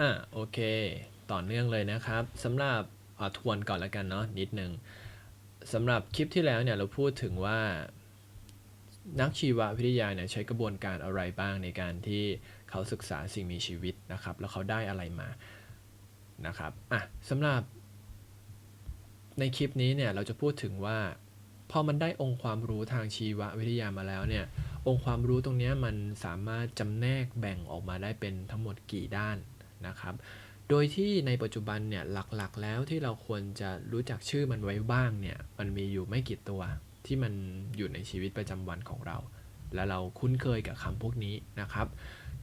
อะโอเค ต่อเนื่องเลยนะครับสำหรับอะทวนก่อนแล้วกันเนาะนิดนึงสำหรับคลิปที่แล้วเนี่ยเราพูดถึงว่านักชีววิทยาเนี่ยใช้กระบวนการอะไรบ้างในการที่เขาศึกษาสิ่งมีชีวิตนะครับ แล้วเขาได้อะไรมานะครับอะสำหรับในคลิปนี้เนี่ยเราจะพูดถึงว่าพอมันได้องค์ความรู้ทางชีววิทยามาแล้วเนี่ยองค์ความรู้ตรงนี้มันสามารถจำแนกแบ่งออกมาได้เป็นทั้งหมดกี่ด้าน นะครับ โดยที่ในปัจจุบันเนี่ยหลักๆ แล้วที่เราควรจะรู้จักชื่อมันไว้บ้างเนี่ยมันมีอยู่ไม่กี่ตัวที่มันอยู่ในชีวิตประจำวันของเรา และเราคุ้นเคยกับคำพวกนี้นะครับ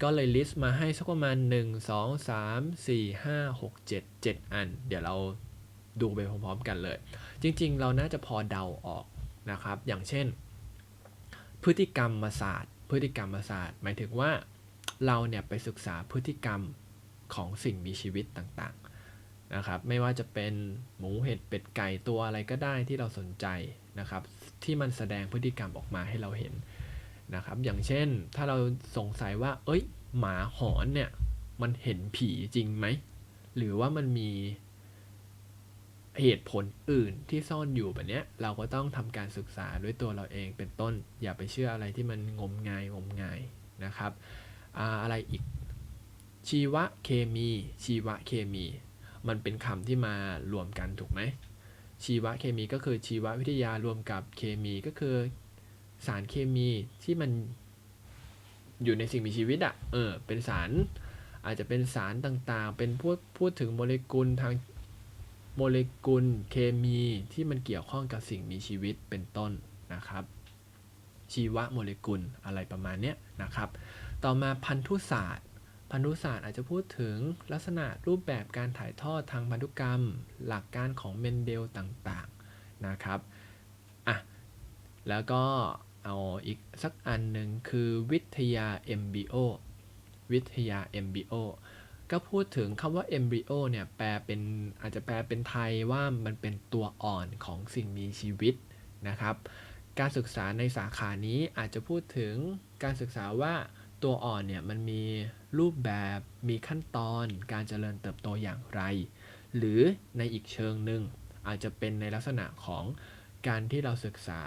ก็เลยลิสต์มาให้สักประมาณ 1 2 3 4 5 6 7 7 อัน เดี๋ยวเราดูไปพร้อมๆกันเลย จริงๆ เราน่าจะพอเดาออกนะครับ อย่างเช่น พฤติกรรมศาสตร์ พฤติกรรมศาสตร์ หมายถึงว่าเราเนี่ยไปศึกษาพฤติกรรม ของสิ่งมีชีวิตต่างๆนะครับ ไม่ว่าจะเป็นหมูเห็ดเป็ดไก่ตัวอะไรก็ได้ที่เราสนใจนะครับ ที่มันแสดงพฤติกรรมออกมาให้เราเห็นนะครับ อย่างเช่นถ้าเราสงสัยว่า เอ้ย หมาหอนเนี่ยมันเห็นผีจริงไหม หรือว่ามันมีเหตุผลอื่นที่ซ่อนอยู่แบบนี้เราก็ต้องทำการศึกษาด้วยตัวเราเองเป็นต้น อย่าไปเชื่ออะไรที่มันงมงายงมงายนะครับออะไรอีก ชีวเคมี ชีวเคมี มันเป็นคำที่มารวมกันถูกไหม ชีวเคมีก็คือชีววิทยารวมกับเคมีก็คือ สารเคมีที่มันอยู่ในสิ่งมีชีวิตอะ่ะ เออ เป็นสารอาจจะเป็นสารต่างๆ เป็นพูดพูดถึงโมเลกุลทางโมเลกุลเคมีที่มันเกี่ยวข้องกับสิ่งมีชีวิตเป็นต้นนะครับ ชีวโมเลกุลอะไรประมาณเนี้ยนะครับ ต่อมาพันธุศาสตร์ พันธุศาสตร์อาจจะพูดถึงลักษณะรูปแบบการถ่ายทอดทางพันธุกรรม หลักการของเมนเดลต่างๆนะครับอะแล้วก็เอาอีกสักอันหนึ่งคือวิทยา MBO วิทยา MBO ก็พูดถึงคำว่า embryo เนี่ยแปลเป็นอาจจะแปลเป็นไทยว่ามันเป็นตัวอ่อนของสิ่งมีชีวิตนะครับ การศึกษาในสาขานี้อาจจะพูดถึงการศึกษาว่า ตัวอ่อนเนี่ยมันมีรูปแบบมีขั้นตอนการเจริญเติบโตอย่างไร หรือในอีกเชิงหนึ่งอาจจะเป็นในลักษณะของการที่เราศึกษา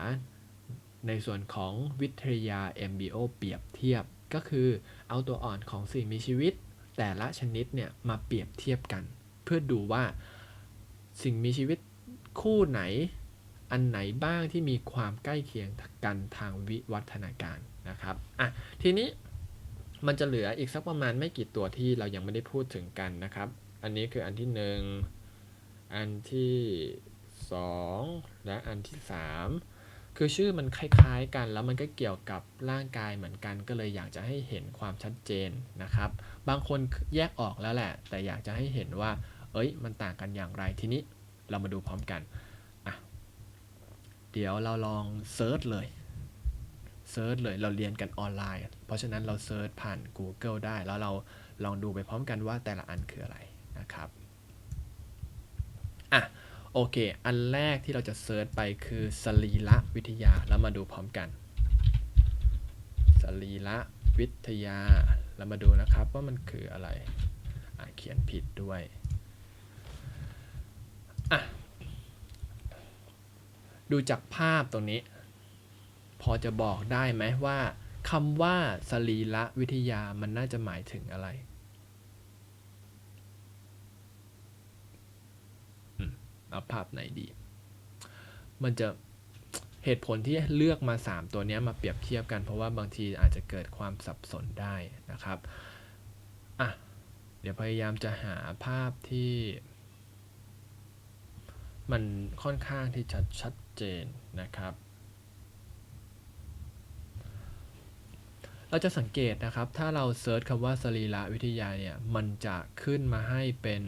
ในส่วนของวิทยา MBO เปรียบเทียบ ก็คือเอาตัวอ่อนของสิ่งมีชีวิต แต่ละชนิดเนี่ยมาเปรียบเทียบกัน เพื่อดูว่าสิ่งมีชีวิตคู่ไหน อันไหนบ้างที่มีความใกล้เคียงกันทางวิวัฒนาการนะครับ อะ ทีนี้ มันจะเหลืออีกสักประมาณไม่กี่ตัวที่เรายังไม่ได้พูดถึงกันนะครับ อันนี้คืออันที่ 1 อันที่ 2 และอันที่ 3 คือชื่อมันคล้ายๆกัน แล้วมันก็เกี่ยวกับร่างกายเหมือนกัน ก็เลยอยากจะให้เห็นความชัดเจนนะครับ บางคนแยกออกแล้วแหละ แต่อยากจะให้เห็นว่า เอ้ย มันต่างกันอย่างไร ทีนี้เรามาดูพร้อมกัน อะ เดี๋ยวเราลองเซิร์ชเลย เซิร์ชเลยเราเรียนกันออนไลน์ เพราะฉะนั้นเราเซิร์ชผ่าน Google ได้ แล้วเราลองดูไปพร้อมกันว่าแต่ละอันคืออะไรนะครับอะโอเค อันแรกที่เราจะเซิร์ชไปคือสรีระวิทยาแล้วมาดูพร้อมกันสรีระวิทยาแล้วมาดูนะครับว่ามันคืออะไรอะเขียนผิดด้วยอะดูจากภาพตรงนี้ พอจะบอกได้ไหมว่าคำว่าสรีระวิทยามันน่าจะหมายถึงอะไรอืมเอาภาพไหนดี มันจะเหตุผลที่เลือกมา 3 ตัวเนี้ยมาเปรียบเทียบกันเพราะว่าบางทีอาจจะเกิดความสับสนได้นะครับอะเดี๋ยวพยายามจะหาภาพที่ มันค่อนข้างที่จะชัดเจนนะครับ เราจะสังเกตนะครับ ถ้าเราเซิร์ชคำว่าสรีระวิทยาเนี่ย มันจะขึ้นมาให้เป็น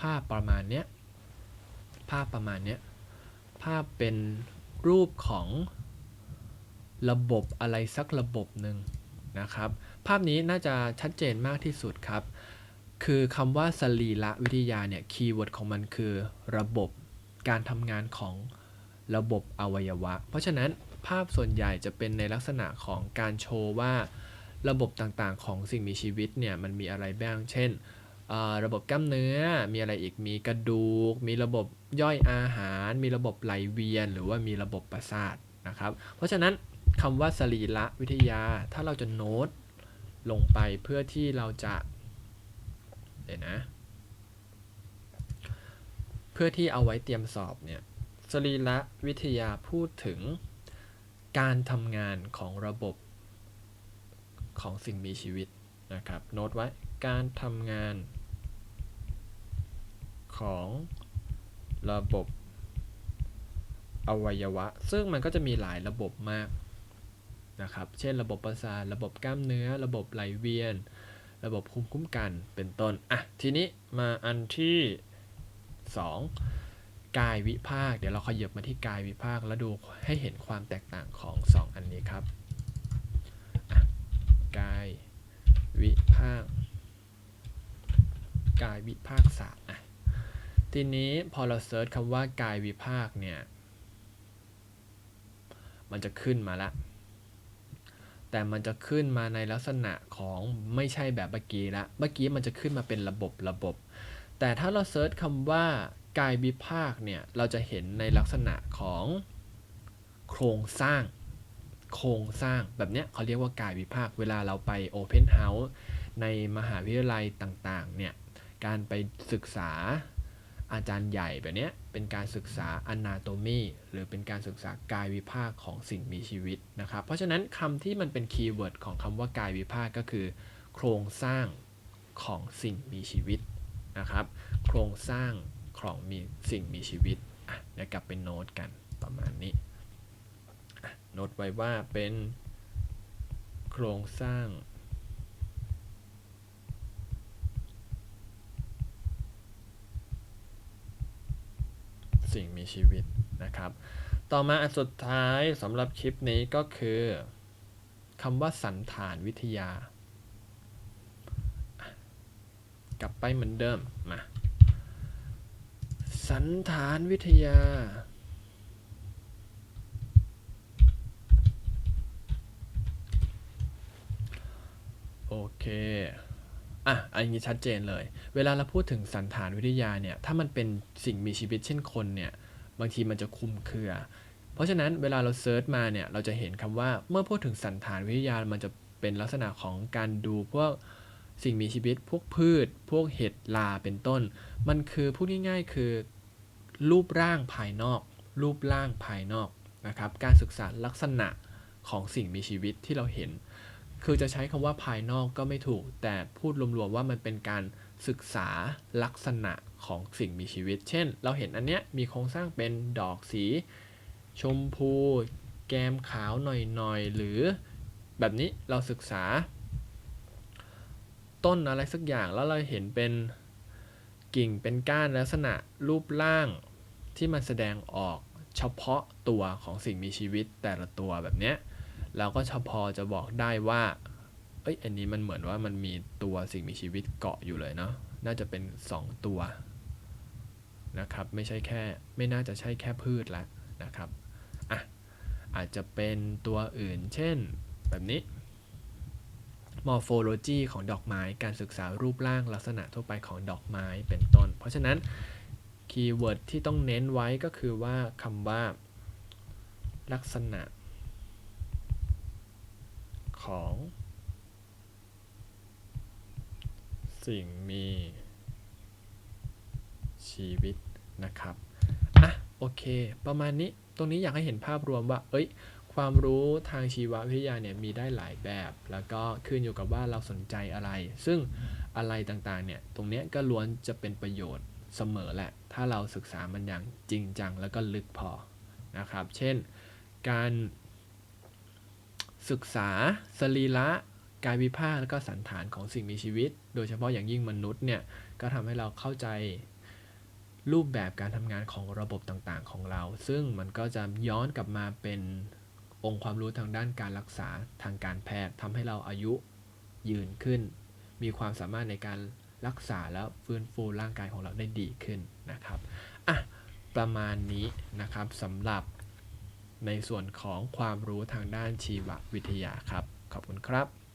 ภาพประมาณเนี้ย ภาพประมาณเนี้ย ภาพเป็นรูปของระบบอะไรสักระบบหนึ่งนะครับ ภาพนี้น่าจะชัดเจนมากที่สุดครับ คือคำว่าสรีระวิทยาเนี่ย คีย์เวิร์ดของมันคือระบบการทำงานของระบบอวัยวะ เพราะฉะนั้น ภาพส่วนใหญ่จะเป็นในลักษณะของการโชว์ว่าระบบต่างๆ ของสิ่งมีชีวิตเนี่ยมันมีอะไรบ้าง เช่น ระบบกล้ามเนื้อ มีอะไรอีก มีกระดูก มีระบบย่อยอาหาร มีระบบไหลเวียน หรือว่ามีระบบประสาทนะครับ เพราะฉะนั้นคำว่าสรีระวิทยา ถ้าเราจะโน้ตลงไปเพื่อที่เราจะ เดี๋ยวนะ เพื่อที่เอาไว้เตรียมสอบเนี่ย สรีระวิทยาพูดถึง การทำงานของระบบของสิ่งมีชีวิตนะครับ โน้ตไว้การทำงานของระบบอวัยวะ ซึ่งมันก็จะมีหลายระบบมากนะครับ เช่นระบบประสาท ระบบกล้ามเนื้อ ระบบไหลเวียน ระบบภูมิคุ้มกัน เป็นต้น อะ ทีนี้มาอันที่ 2 กายวิภาค เดี๋ยวเราขยับมาที่กายวิภาคแล้วดูให้เห็นความแตกต่างของ 2 อันนี้ครับกายวิภาค กายวิภาคศาสตร์อะทีนี้พอเราเซิร์ชคำว่ากายวิภาคเนี่ยมันจะขึ้นมาละแต่มันจะขึ้นมาในลักษณะของไม่ใช่แบบเมื่อกี้ละ เมื่อกี้มันจะขึ้นมาเป็นระบบระบบ แต่ถ้าเราเซิร์ชคำว่า กายวิภาคเนี่ยเราจะเห็นในลักษณะของโครงสร้าง โครงสร้างแบบเนี้ยเขาเรียกว่ากายวิภาค เวลาเราไป Open House ในมหาวิทยาลัยต่างๆเนี่ยการไปศึกษาอาจารย์ใหญ่แบบเนี้ยเป็นการศึกษา anatomy หรือเป็นการศึกษากายวิภาคของสิ่งมีชีวิตนะครับ เพราะฉะนั้นคำที่มันเป็นคีย์เวิร์ดของคำว่ากายวิภาคก็คือ โครงสร้างของสิ่งมีชีวิตนะครับ โครงสร้าง ของมีสิ่งมีชีวิตอะเดี๋ยวกลับไปโน้ตกันประมาณนี้โน้ตไว้ว่าเป็นโครงสร้างสิ่งมีชีวิตนะครับ ต่อมาอันสุดท้ายสำหรับคลิปนี้ก็คือคำว่าสันฐานวิทยา กลับไปเหมือนเดิม มา สันฐานวิทยา โอเค อะ อันนี้ชัดเจนเลย เวลาเราพูดถึงสันฐานวิทยาเนี่ย ถ้ามันเป็นสิ่งมีชีวิตเช่นคนเนี่ย บางทีมันจะคุมเครือ เพราะฉะนั้นเวลาเราเซิร์ชมาเนี่ย เราจะเห็นคำว่า เมื่อพูดถึงสันฐานวิทยา มันจะเป็นลักษณะของการดูพวกสิ่งมีชีวิตพวกพืช พวกเห็ดลาเป็นต้น มันคือพูดง่ายๆ คือ รูปร่างภายนอก รูปร่างภายนอกนะครับ การศึกษาลักษณะของสิ่งมีชีวิตที่เราเห็น คือจะใช้คำว่าภายนอกก็ไม่ถูก แต่พูดรวมๆว่ามันเป็นการศึกษาลักษณะของสิ่งมีชีวิต เช่น เราเห็นอันเนี้ยมีโครงสร้างเป็นดอกสี ชมพู แกมขาวหน่อยๆ หรือแบบนี้เราศึกษา ต้นอะไรสักอย่างแล้วเราเห็นเป็นกิ่งเป็นก้านลักษณะรูปร่าง ที่มันแสดงออกเฉพาะตัวของสิ่งมีชีวิตแต่ละตัวแบบเนี้ยเราก็เฉพาะจะบอกได้ว่าเอ้ยอันนี้มันเหมือนว่ามันมีตัวสิ่งมีชีวิตเกาะอยู่เลยเนาะน่าจะเป็น 2 ตัวนะครับไม่ใช่แค่ไม่น่าจะใช่แค่พืชละนะครับอะอาจจะเป็นตัวอื่น เช่น แบบนี้ morphology ของดอกไม้ การศึกษารูปร่างลักษณะทั่วไปของดอกไม้เป็นต้น เพราะฉะนั้น คีย์เวิร์ดที่ต้องเน้นไว้ก็คือว่าคำว่า ลักษณะ ของ สิ่งมี ชีวิตนะครับอะโอเค ประมาณนี้ตรงนี้อยากให้เห็นภาพรวมว่า เอ้ย ความรู้ทางชีววิทยาเนี่ยมีได้หลายแบบ แล้วก็ขึ้นอยู่กับว่าเราสนใจอะไร ซึ่งอะไรต่างๆเนี่ย ตรงเนี้ยก็ล้วนจะเป็นประโยชน์ เสมอแหละ ถ้าเราศึกษามันอย่างจริงจังแล้วก็ลึกพอนะครับ เช่นการศึกษาสรีระกายวิภาคและก็สันฐานของสิ่งมีชีวิต โดยเฉพาะอย่างยิ่งมนุษย์เนี่ยก็ทำให้เราเข้าใจรูปแบบการทำงานของระบบต่างๆของเรา ซึ่งมันก็จะย้อนกลับมาเป็นองค์ความรู้ทางด้านการรักษาทางการแพทย์ทำให้เราอายุยืนขึ้น มีความสามารถในการ รักษาแล้วฟื้นฟูร่างกายของเราได้ดีขึ้นนะครับอะประมาณนี้นะครับสำหรับในส่วนของความรู้ทางด้านชีววิทยาครับ ขอบคุณครับ